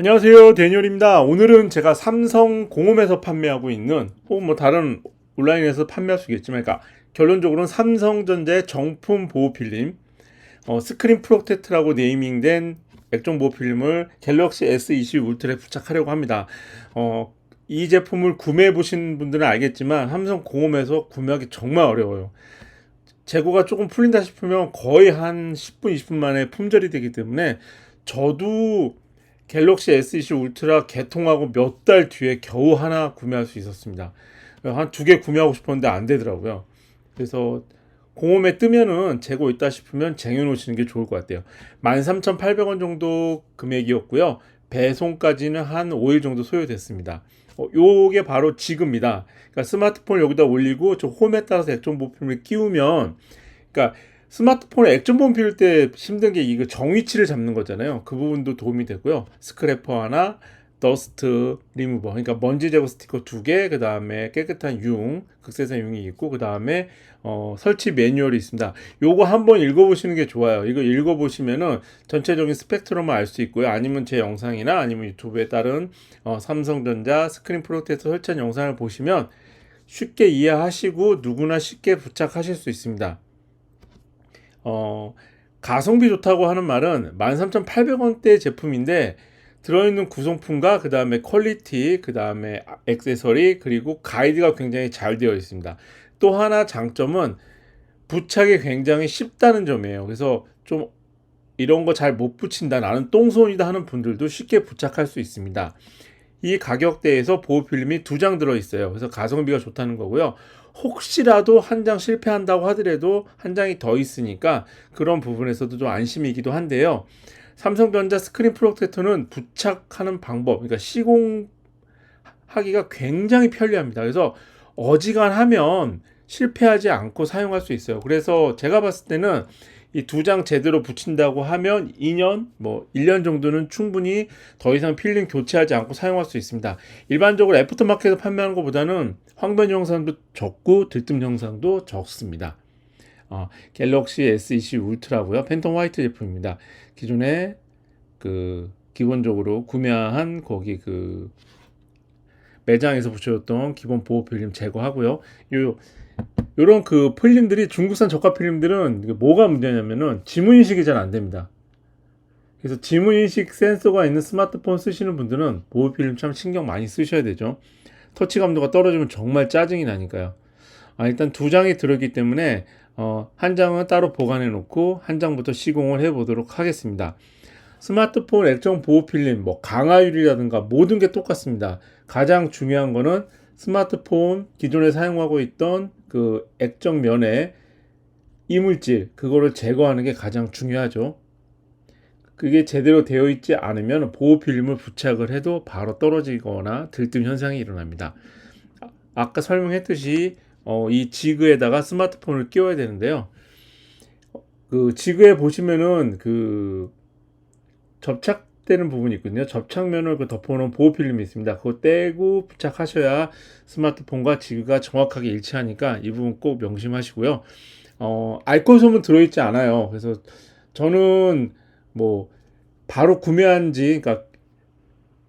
안녕하세요. 데니얼입니다. 오늘은 제가 삼성 공홈에서 판매하고 있는 혹은 뭐 다른 온라인에서 판매할 수 있겠지만 그러니까 결론적으로는 삼성전자의 정품 보호 필름 어, 스크린 프로텍트라고 네이밍된 액정 보호 필름을 갤럭시 S20 울트라에 부착하려고 합니다. 어, 이 제품을 구매해 보신 분들은 알겠지만 삼성 공홈에서 구매하기 정말 어려워요. 재고가 조금 풀린다 싶으면 거의 한 10분 20분 만에 품절이 되기 때문에 저도 갤럭시 S20 울트라 개통하고 몇 달 뒤에 겨우 하나 구매할 수 있었습니다. 한 두 개 구매하고 싶었는데 안 되더라고요. 그래서 공홈에 뜨면은 재고 있다 싶으면 쟁여놓으시는 게 좋을 것 같아요. 13,800원 정도 금액이었고요. 배송까지는 한 5일 정도 소요됐습니다. 어, 요게 바로 지금입니다. 그러니까 스마트폰을 여기다 올리고 저 홈에 따라서 액정 보필을 끼우면 그러니까 스마트폰에 액정 보험 피울 때 힘든 게 이거 정위치를 잡는 거잖아요. 그 부분도 도움이 되고요. 스크래퍼 하나, 더스트 리무버, 그러니까 먼지 제거 스티커 두 개, 그 다음에 깨끗한 융, 극세사 융이 있고, 그 다음에 어, 설치 매뉴얼이 있습니다. 요거 한번 읽어보시는 게 좋아요. 이거 읽어보시면은 전체적인 스펙트럼을 알 수 있고요. 아니면 제 영상이나 아니면 유튜브에 따른 어, 삼성전자 스크린 프로텍터 설치한 영상을 보시면 쉽게 이해하시고 누구나 쉽게 부착하실 수 있습니다. 어, 가성비 좋다고 하는 말은 13,800원대 제품인데 들어있는 구성품과 그 다음에 퀄리티, 그 다음에 액세서리, 그리고 가이드가 굉장히 잘 되어 있습니다. 또 하나 장점은 부착이 굉장히 쉽다는 점이에요. 그래서 좀 이런 거 잘 못 붙인다, 나는 똥손이다 하는 분들도 쉽게 부착할 수 있습니다. 이 가격대에서 보호 필름이 두 장 들어있어요. 그래서 가성비가 좋다는 거고요. 혹시라도 한 장 실패한다고 하더라도 한 장이 더 있으니까 그런 부분에서도 좀 안심이기도 한데요. 삼성전자 스크린 프로텍터는 부착하는 방법, 그러니까 시공하기가 굉장히 편리합니다. 그래서 어지간하면 실패하지 않고 사용할 수 있어요. 그래서 제가 봤을 때는 이 두 장 제대로 붙인다고 하면 2년, 뭐 1년 정도는 충분히 더 이상 필름 교체하지 않고 사용할 수 있습니다. 일반적으로 애프터마켓에서 판매하는 것보다는 황변 영상도 적고 들뜸 영상도 적습니다. 어, 갤럭시 S20 울트라고요. 팬텀 화이트 제품입니다. 기존에 그 기본적으로 구매한 거기 그 매장에서 붙여줬던 기본 보호 필름 제거하고요. 요 요런 그 필름들이 중국산 저가 필름들은 뭐가 문제냐면은 지문 인식이 잘 안 됩니다. 그래서 지문 인식 센서가 있는 스마트폰 쓰시는 분들은 보호 필름 참 신경 많이 쓰셔야 되죠. 터치 감도가 떨어지면 정말 짜증이 나니까요. 아, 일단 두 장이 들어있기 때문에 어, 한 장은 따로 보관해 놓고 한 장부터 시공을 해 보도록 하겠습니다. 스마트폰 액정 보호 필름, 뭐 강화율이라든가 모든 게 똑같습니다. 가장 중요한 거는 스마트폰 기존에 사용하고 있던 그 액정 면에 이물질 그거를 제거하는 게 가장 중요하죠. 그게 제대로 되어 있지 않으면 보호 필름을 부착을 해도 바로 떨어지거나 들뜸 현상이 일어납니다. 아까 설명했듯이 어, 이 지그에다가 스마트폰을 끼워야 되는데요. 그 지그에 보시면은 그 접착 되는 부분이 있거든요. 접착면을 그 덮어놓은 보호 필름이 있습니다. 그거 떼고 부착하셔야 스마트폰과 지그가 정확하게 일치하니까 이 부분 꼭 명심하시고요. 어, 알코올 솜은 들어있지 않아요. 그래서 저는 뭐 바로 구매한 지 그러니까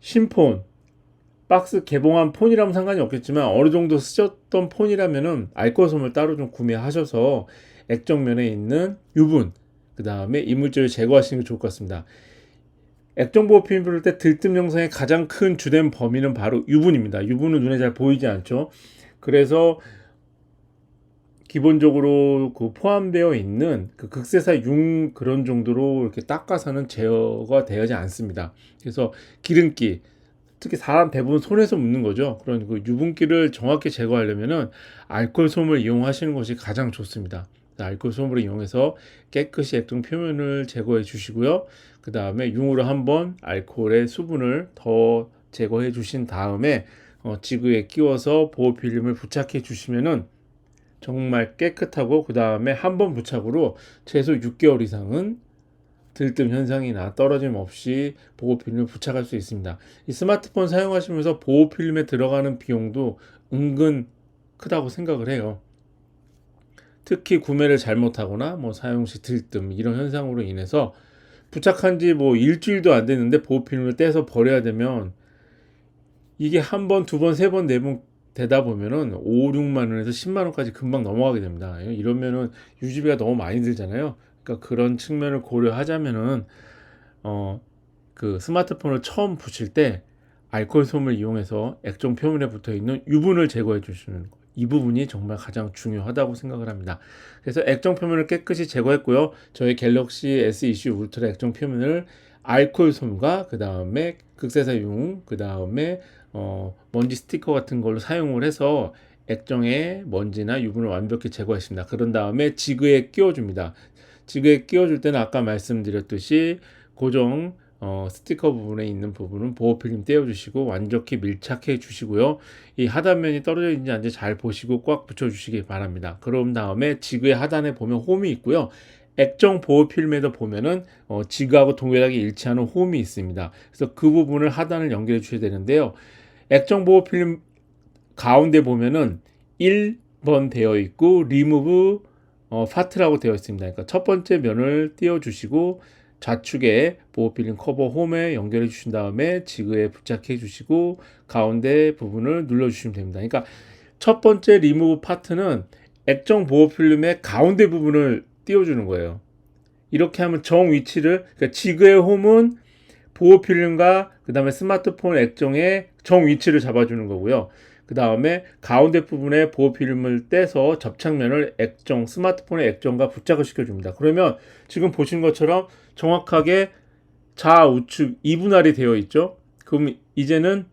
신폰 박스 개봉한 폰이라면 상관이 없겠지만 어느 정도 쓰셨던 폰이라면은 알코올 솜을 따로 좀 구매하셔서 액정면에 있는 유분 그 다음에 이물질을 제거하시는 게 좋을 것 같습니다. 액정 보호 필름 부를 때 들뜸 영상의 가장 큰 주된 범위는 바로 유분입니다. 유분은 눈에 잘 보이지 않죠. 그래서 기본적으로 그 포함되어 있는 그 극세사 융 그런 정도로 이렇게 닦아서는 제어가 되지 않습니다. 그래서 기름기 특히 사람 대부분 손에서 묻는 거죠. 그런 그 유분기를 정확히 제거하려면은 알코올 솜을 이용하시는 것이 가장 좋습니다. 알코올 솜을 이용해서 깨끗이 액정 표면을 제거해 주시고요. 그 다음에 융으로 한번 알코올의 수분을 더 제거해 주신 다음에 어, 지그에 끼워서 보호 필름을 부착해 주시면은 정말 깨끗하고 그 다음에 한 번 부착으로 최소 6개월 이상은 들뜸 현상이나 떨어짐 없이 보호 필름을 부착할 수 있습니다. 이 스마트폰 사용하시면서 보호 필름에 들어가는 비용도 은근 크다고 생각을 해요. 특히 구매를 잘못하거나 뭐 사용 시 들뜸 이런 현상으로 인해서 부착한 지 뭐 일주일도 안 됐는데 보호필름을 떼서 버려야 되면 이게 한 번, 두 번, 세 번, 네 번 되다 보면은 5, 6만 원에서 10만 원까지 금방 넘어가게 됩니다. 이러면은 유지비가 너무 많이 들잖아요. 그러니까 그런 측면을 고려하자면은 어 그 스마트폰을 처음 붙일 때 알코올 솜을 이용해서 액정 표면에 붙어 있는 유분을 제거해 주시는 거. 이 부분이 정말 가장 중요하다고 생각을 합니다. 그래서 액정 표면을 깨끗이 제거했고요. 저희 갤럭시 S20 울트라 액정 표면을 알코올 솜과 그 다음에 극세사용, 그 다음에 어, 먼지 스티커 같은 걸로 사용을 해서 액정에 먼지나 유분을 완벽히 제거했습니다. 그런 다음에 지그에 끼워줍니다. 지그에 끼워줄 때는 아까 말씀드렸듯이 고정 어, 스티커 부분에 있는 부분은 보호필름 떼어주시고 완벽히 밀착해 주시고요. 이 하단면이 떨어져 있는지 아닌지 잘 보시고 꽉 붙여주시기 바랍니다. 그런 다음에 지그의 하단에 보면 홈이 있고요. 액정 보호 필름에도 보면은 어, 지그하고 동일하게 일치하는 홈이 있습니다. 그래서 그 부분을 하단을 연결해 주셔야 되는데요. 액정 보호 필름 가운데 보면은 1번 되어 있고 리무브 어, 파트라고 되어 있습니다. 그러니까 첫 번째 면을 띄워 주시고 좌측에 보호필름 커버 홈에 연결해 주신 다음에 지그에 부착해 주시고 가운데 부분을 눌러 주시면 됩니다. 그러니까 첫 번째 리무브 파트는 액정 보호필름의 가운데 부분을 띄워주는 거예요. 이렇게 하면 정 위치를 그러니까 지그의 홈은 보호필름과 그 다음에 스마트폰 액정의 정 위치를 잡아주는 거고요. 그 다음에 가운데 부분에 보호필름을 떼서 접착면을 액정, 스마트폰의 액정과 부착을 시켜줍니다. 그러면 지금 보신 것처럼 정확하게 좌우측 이분할이 되어 있죠. 그럼 이제는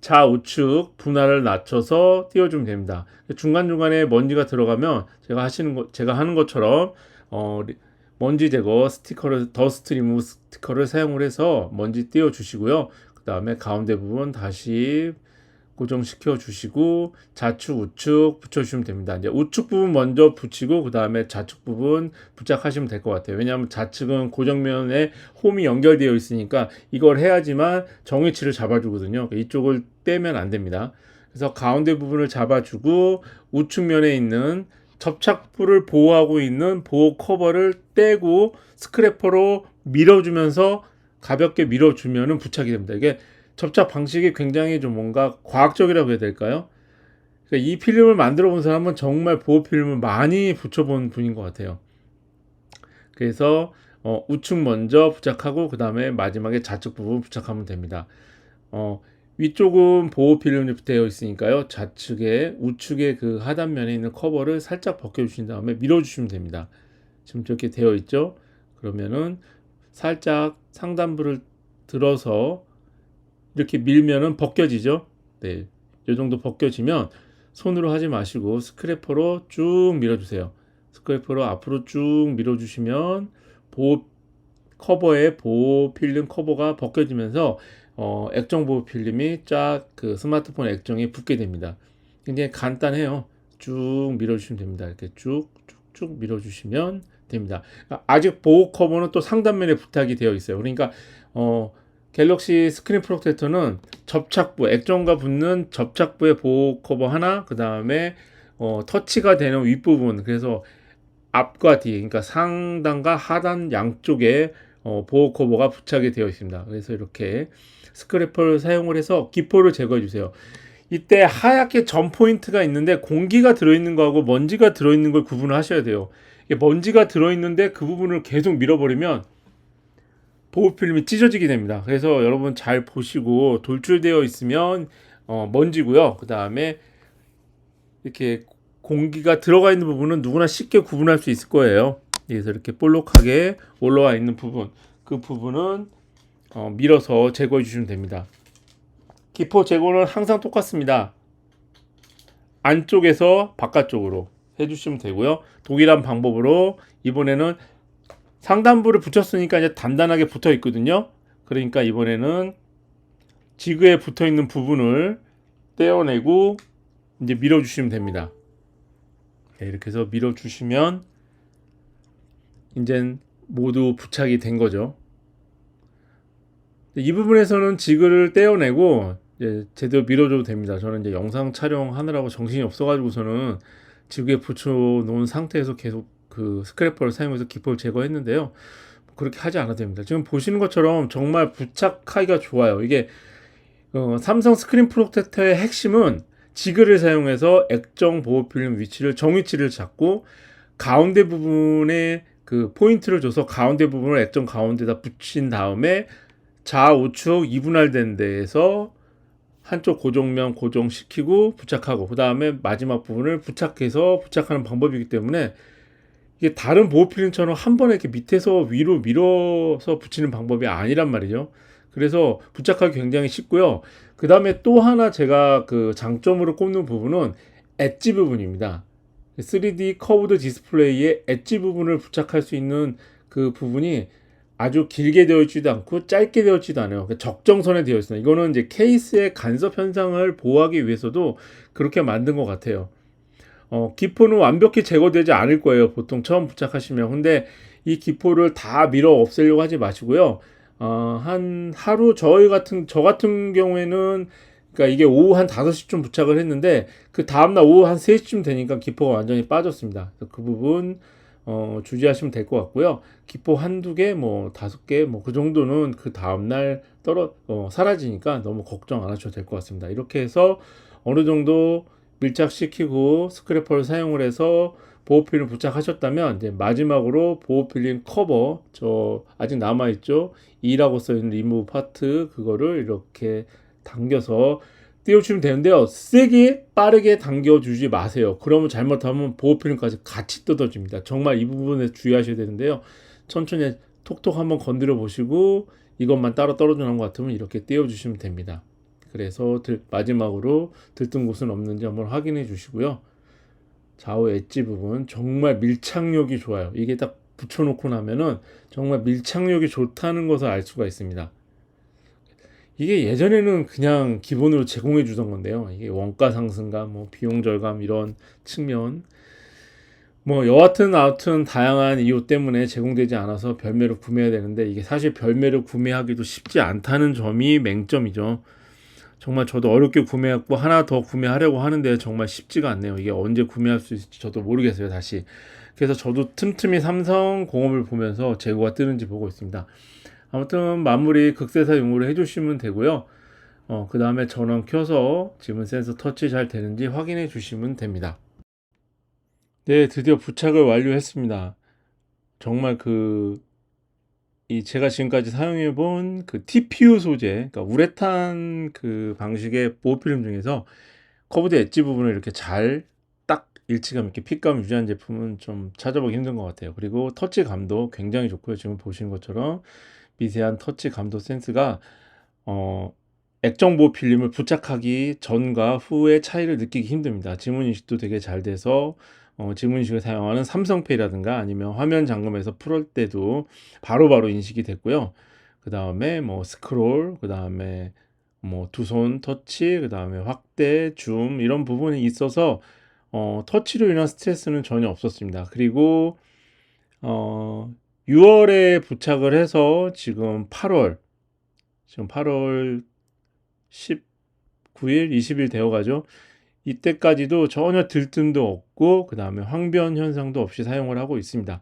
좌우측 분할을 낮춰서 띄워주면 됩니다. 중간중간에 먼지가 들어가면 제가 하시는 거, 제가 하는 것처럼 어, 먼지 제거 스티커를 더스트 리무브 스티커를 사용을 해서 먼지 띄워 주시고요. 그 다음에 가운데 부분 다시 고정시켜 주시고 좌측 우측 붙여 주시면 됩니다. 이제 우측 부분 먼저 붙이고 그 다음에 좌측 부분 부착하시면 될 것 같아요. 왜냐하면 좌측은 고정면에 홈이 연결되어 있으니까 이걸 해야지만 정위치를 잡아주거든요. 이쪽을 떼면 안 됩니다. 그래서 가운데 부분을 잡아주고 우측면에 있는 접착부를 보호하고 있는 보호 커버를 떼고 스크래퍼로 밀어주면서 가볍게 밀어주면은 부착이 됩니다. 이게 접착 방식이 굉장히 좀 뭔가 과학적이라고 해야 될까요? 그러니까 이 필름을 만들어 본 사람은 정말 보호 필름을 많이 붙여본 분인 것 같아요. 그래서 어, 우측 먼저 부착하고 그 다음에 마지막에 좌측 부분 부착하면 됩니다. 어, 위쪽은 보호 필름이 되어 있으니까요. 좌측에 우측에 그 하단면에 있는 커버를 살짝 벗겨 주신 다음에 밀어 주시면 됩니다. 지금 저렇게 되어 있죠? 그러면은 살짝 상단부를 들어서 이렇게 밀면은 벗겨지죠. 네. 이 정도 벗겨지면 손으로 하지 마시고 스크래퍼로 쭉 밀어주세요. 스크래퍼로 앞으로 쭉 밀어주시면 보호 커버의 보호 필름 커버가 벗겨지면서 어, 액정 보호 필름이 쫙 그 스마트폰 액정에 붙게 됩니다. 굉장히 간단해요. 쭉 밀어주시면 됩니다. 이렇게 쭉 쭉쭉 밀어주시면 됩니다. 아직 보호 커버는 또 상단면에 부탁이 되어 있어요. 그러니까 어, 갤럭시 스크린 프로텍터는 접착부, 액정과 붙는 접착부의 보호 커버 하나, 그 다음에 어, 터치가 되는 윗부분, 그래서 앞과 뒤, 그러니까 상단과 하단 양쪽에 어, 보호 커버가 부착이 되어 있습니다. 그래서 이렇게 스크래퍼를 사용을 해서 기포를 제거해 주세요. 이때 하얗게 점 포인트가 있는데 공기가 들어있는 거하고 먼지가 들어있는 걸 구분을 하셔야 돼요. 먼지가 들어있는데 그 부분을 계속 밀어버리면 보호 필름이 찢어지게 됩니다. 그래서 여러분 잘 보시고 돌출되어 있으면 어, 먼지고요. 그 다음에 이렇게 공기가 들어가 있는 부분은 누구나 쉽게 구분할 수 있을 거예요. 그래서 이렇게 볼록하게 올라와 있는 부분, 그 부분은 어, 밀어서 제거해 주시면 됩니다. 기포 제거는 항상 똑같습니다. 안쪽에서 바깥쪽으로 해주시면 되고요. 동일한 방법으로 이번에는 상단부를 붙였으니까 이제 단단하게 붙어 있거든요. 그러니까 이번에는 지그에 붙어 있는 부분을 떼어내고 이제 밀어주시면 됩니다. 네, 이렇게 해서 밀어주시면 이제 모두 부착이 된 거죠. 이 부분에서는 지그를 떼어내고 이제 제대로 밀어줘도 됩니다. 저는 이제 영상 촬영하느라고 정신이 없어가지고서는 지그에 붙여 놓은 상태에서 계속 그 스크래퍼를 사용해서 기포를 제거했는데요. 그렇게 하지 않아도 됩니다. 지금 보시는 것처럼 정말 부착하기가 좋아요. 이게 어, 삼성 스크린 프로텍터의 핵심은 지그를 사용해서 액정 보호 필름 위치를 정위치를 잡고 가운데 부분에 그 포인트를 줘서 가운데 부분을 액정 가운데다 붙인 다음에 좌우측 이분할된 데에서 한쪽 고정면 고정시키고 부착하고 그 다음에 마지막 부분을 부착해서 부착하는 방법이기 때문에 이게 다른 보호 필름처럼 한 번에 이렇게 밑에서 위로 밀어서 붙이는 방법이 아니란 말이죠. 그래서 부착하기 굉장히 쉽고요. 그 다음에 또 하나 제가 그 장점으로 꼽는 부분은 엣지 부분입니다. 3D 커브드 디스플레이의 엣지 부분을 부착할 수 있는 그 부분이 아주 길게 되어 있지도 않고 짧게 되어 있지도 않아요. 그러니까 적정선에 되어 있습니다. 이거는 이제 케이스의 간섭 현상을 보호하기 위해서도 그렇게 만든 것 같아요. 어, 기포는 완벽히 제거되지 않을 거예요. 보통 처음 부착하시면. 근데 이 기포를 다 밀어 없애려고 하지 마시고요. 어, 한 하루 저희 같은 저 같은 경우에는 그러니까 이게 오후 한 5시쯤 부착을 했는데 그 다음 날 오후 한 3시쯤 되니까 기포가 완전히 빠졌습니다. 그 부분 어, 주의하시면 될 것 같고요. 기포 한두 개, 뭐 다섯 개, 뭐 그 정도는 그 다음 날 떨어 어, 사라지니까 너무 걱정 안 하셔도 될 것 같습니다. 이렇게 해서 어느 정도 밀착시키고 스크래퍼를 사용을 해서 보호필름 부착하셨다면 이제 마지막으로 보호필름 커버 저 아직 남아 있죠. 2라고 써 있는 리무브 파트 그거를 이렇게 당겨서 띄워주면 되는데요. 세게 빠르게 당겨주지 마세요. 그러면 잘못하면 보호필름까지 같이 뜯어집니다. 정말 이 부분에 주의하셔야 되는데요. 천천히 톡톡 한번 건드려 보시고 이것만 따로 떨어지는 것 같으면 이렇게 띄워주시면 됩니다. 그래서 들, 마지막으로 들뜬 곳은 없는지 한번 확인해 주시고요. 좌우 엣지 부분 정말 밀착력이 좋아요. 이게 딱 붙여놓고 나면은 정말 밀착력이 좋다는 것을 알 수가 있습니다. 이게 예전에는 그냥 기본으로 제공해 주던 건데요. 이게 원가 상승감, 뭐 비용 절감 이런 측면, 뭐 여하튼 아무튼 다양한 이유 때문에 제공되지 않아서 별매로 구매해야 되는데 이게 사실 별매로 구매하기도 쉽지 않다는 점이 맹점이죠. 정말 저도 어렵게 구매했고 하나 더 구매하려고 하는데 정말 쉽지가 않네요. 이게 언제 구매할 수 있을지 저도 모르겠어요. 다시. 그래서 저도 틈틈이 삼성 공업을 보면서 재고가 뜨는지 보고 있습니다. 아무튼 마무리 극세사 용으로 해주시면 되고요. 어, 그 다음에 전원 켜서 지문 센서 터치 잘 되는지 확인해 주시면 됩니다. 네, 드디어 부착을 완료했습니다. 정말 그, 이 제가 지금까지 사용해 본 그 TPU 소재, 그러니까 우레탄 그 방식의 보호 필름 중에서 커브드 엣지 부분을 이렇게 잘 딱 일치감 있게 핏감 유지한 제품은 좀 찾아보기 힘든 것 같아요. 그리고 터치감도 굉장히 좋고요. 지금 보시는 것처럼 미세한 터치 감도 센스가 어, 액정 보호 필름을 부착하기 전과 후의 차이를 느끼기 힘듭니다. 지문 인식도 되게 잘 돼서 어, 지문 인식을 사용하는 삼성페이라든가 아니면 화면 잠금에서 풀을 때도 바로 바로 인식이 됐고요. 그 다음에 뭐 스크롤, 그 다음에 뭐 두 손 터치, 그 다음에 확대, 줌 이런 부분이 있어서 어, 터치로 인한 스트레스는 전혀 없었습니다. 그리고 어, 6월에 부착을 해서 지금 8월 지금 8월 19일, 20일 되어 가죠. 이때까지도 전혀 들뜸도 없고 그 다음에 황변 현상도 없이 사용을 하고 있습니다.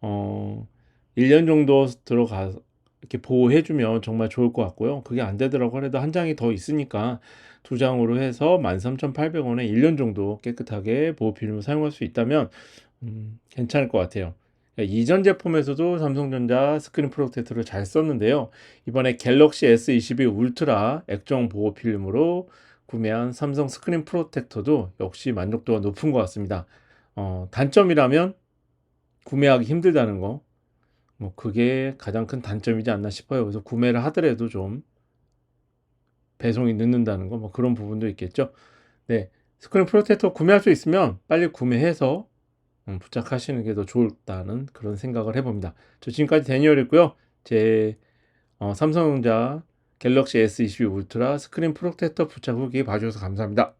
어, 1년 정도 들어가 이렇게 보호해주면 정말 좋을 것 같고요. 그게 안 되더라고 하더라도 한 장이 더 있으니까 두 장으로 해서 13,800원에 1년 정도 깨끗하게 보호 필름을 사용할 수 있다면 음, 괜찮을 것 같아요. 그러니까 이전 제품에서도 삼성전자 스크린 프로텍터를 잘 썼는데요. 이번에 갤럭시 S22 울트라 액정 보호 필름으로 구매한 삼성 스크린 프로텍터도 역시 만족도가 높은 것 같습니다. 어, 단점이라면 구매하기 힘들다는 거, 뭐 그게 가장 큰 단점이지 않나 싶어요. 그래서 구매를 하더라도 좀 배송이 늦는다는 거, 뭐 그런 부분도 있겠죠. 네, 스크린 프로텍터 구매할 수 있으면 빨리 구매해서 음, 부착하시는 게 더 좋다는 그런 생각을 해봅니다. 저 지금까지 데니얼이고요. 제 어, 삼성전자 갤럭시 S22 울트라 스크린 프로텍터 부착 후기 봐주셔서 감사합니다.